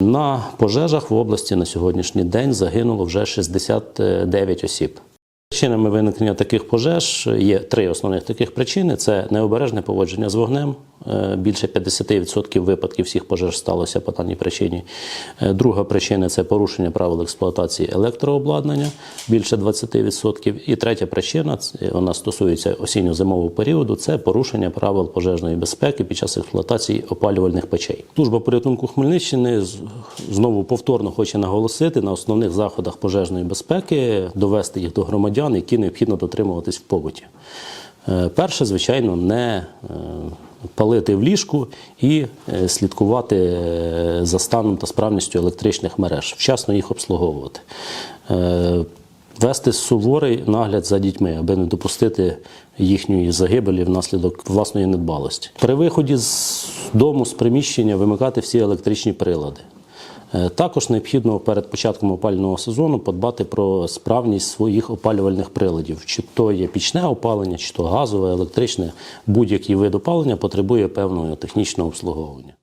На пожежах в області на сьогоднішній день загинуло вже 69 осіб. Причинами виникнення таких пожеж є три основних таких причини: це необережне поводження з вогнем. Е, Більше 50% випадків всіх пожеж сталося по даній причині. Е, Друга причина це порушення правил експлуатації електрообладнання більше 20%. І третя причина вона стосується осінньо-зимового періоду. Це порушення правил пожежної безпеки під час експлуатації опалювальних печей. Служба порятунку Хмельниччини знову повторно хоче наголосити на основних заходах пожежної безпеки, довести їх до громадян, які необхідно дотримуватись в побуті. Е, Перше, звичайно, не е, палити в ліжку і е, слідкувати за станом та справністю електричних мереж, вчасно їх обслуговувати. Вести суворий нагляд за дітьми, аби не допустити їхньої загибелі внаслідок власної недбалості. При виході з дому, з приміщення вимикати всі електричні прилади. Е, Також необхідно перед початком опалювального сезону подбати про справність своїх опалювальних приладів. Чи то є пічне опалення, чи то газове, електричне, будь-який вид опалення потребує певного технічного обслуговування.